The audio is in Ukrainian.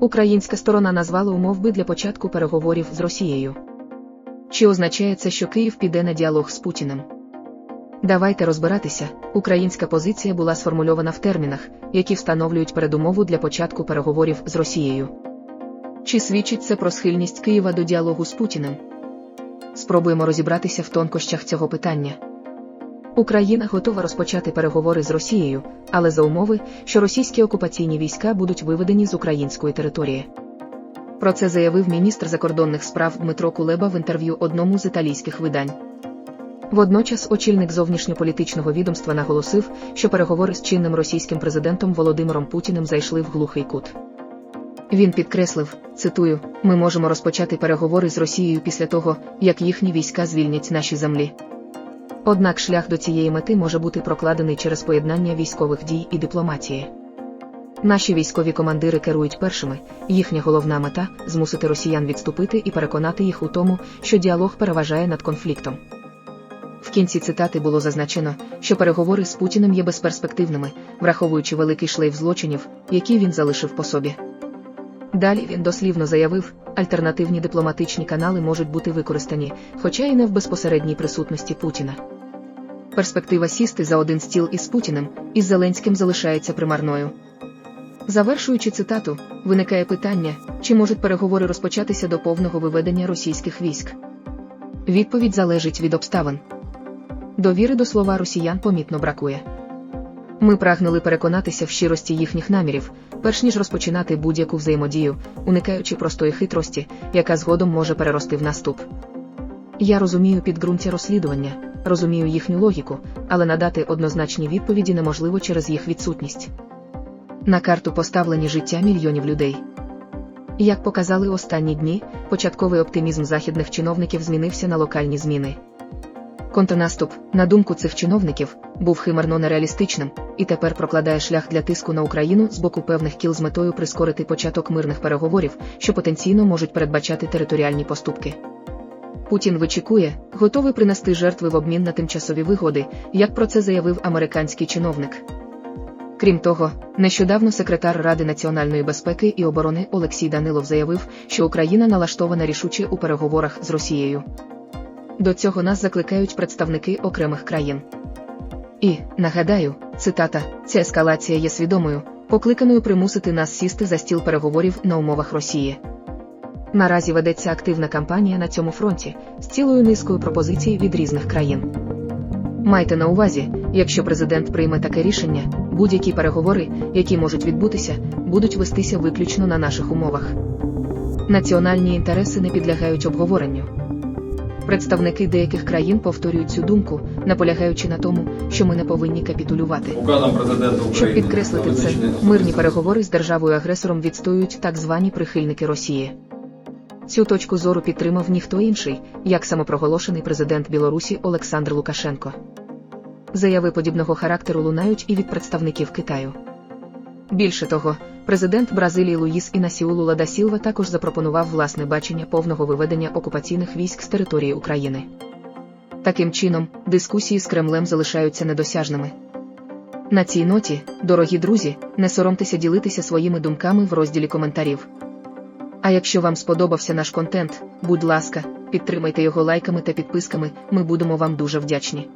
Українська сторона назвала умовби для початку переговорів з Росією. Чи означає це, що Київ піде на діалог з Путіним? Давайте розбиратися. Українська позиція була сформульована в термінах, які встановлюють передумову для початку переговорів з Росією. Чи свідчить це про схильність Києва до діалогу з Путіним? Спробуємо розібратися в тонкощах цього питання. Україна готова розпочати переговори з Росією, але за умови, що російські окупаційні війська будуть виведені з української території. Про це заявив міністр закордонних справ Дмитро Кулеба в інтерв'ю одному з італійських видань. Водночас очільник зовнішньополітичного відомства наголосив, що переговори з чинним російським президентом Володимиром Путіним зайшли в глухий кут. Він підкреслив, цитую: ми можемо розпочати переговори з Росією після того, як їхні війська звільнять наші землі. Однак шлях до цієї мети може бути прокладений через поєднання військових дій і дипломатії. Наші військові командири керують першими, їхня головна мета змусити росіян відступити і переконати їх у тому, що діалог переважає над конфліктом. В кінці цитати було зазначено, що переговори з Путіним є безперспективними, враховуючи великий шлейф злочинів, які він залишив по собі. Далі він дослівно заявив, альтернативні дипломатичні канали можуть бути використані, хоча й не в безпосередній присутності Путіна. Перспектива сісти за один стіл із Путіним із Зеленським залишається примарною. Завершуючи цитату, виникає питання, чи можуть переговори розпочатися до повного виведення російських військ. Відповідь залежить від обставин. Довіри до слова росіян помітно бракує. Ми прагнули переконатися в щирості їхніх намірів, перш ніж розпочинати будь-яку взаємодію, уникаючи простої хитрості, яка згодом може перерости в наступ. Я розумію підґрунтя розслідування, розумію їхню логіку, але надати однозначні відповіді неможливо через їх відсутність. На карту поставлені життя мільйонів людей. Як показали останні дні, початковий оптимізм західних чиновників змінився на локальні зміни. Контрнаступ, на думку цих чиновників, був химерно нереалістичним і тепер прокладає шлях для тиску на Україну з боку певних кіл з метою прискорити початок мирних переговорів, що потенційно можуть передбачати територіальні поступки. Путін вичікує, готовий принести жертви в обмін на тимчасові вигоди, як про це заявив американський чиновник. Крім того, нещодавно секретар Ради національної безпеки і оборони Олексій Данилов заявив, що Україна налаштована рішуче у переговорах з Росією. До цього нас закликають представники окремих країн. І, нагадаю, цитата, ця ескалація є свідомою, покликаною примусити нас сісти за стіл переговорів на умовах Росії. Наразі ведеться активна кампанія на цьому фронті з цілою низкою пропозицій від різних країн. Майте на увазі, якщо президент прийме таке рішення, будь-які переговори, які можуть відбутися, будуть вестися виключно на наших умовах. Національні інтереси не підлягають обговоренню. Представники деяких країн повторюють цю думку, наполягаючи на тому, що ми не повинні капітулювати. Указом президента України Щоб підкреслити це, мирні переговори з державою-агресором відстоюють так звані прихильники Росії. Цю точку зору підтримав ніхто інший, як самопроголошений президент Білорусі Олександр Лукашенко. Заяви подібного характеру лунають і від представників Китаю. Більше того, президент Бразилії Луїс Інасіу Лула да Сілва також запропонував власне бачення повного виведення окупаційних військ з території України. Таким чином, дискусії з Кремлем залишаються недосяжними. На цій ноті, дорогі друзі, не соромтеся ділитися своїми думками в розділі коментарів. А якщо вам сподобався наш контент, будь ласка, підтримайте його лайками та підписками, ми будемо вам дуже вдячні.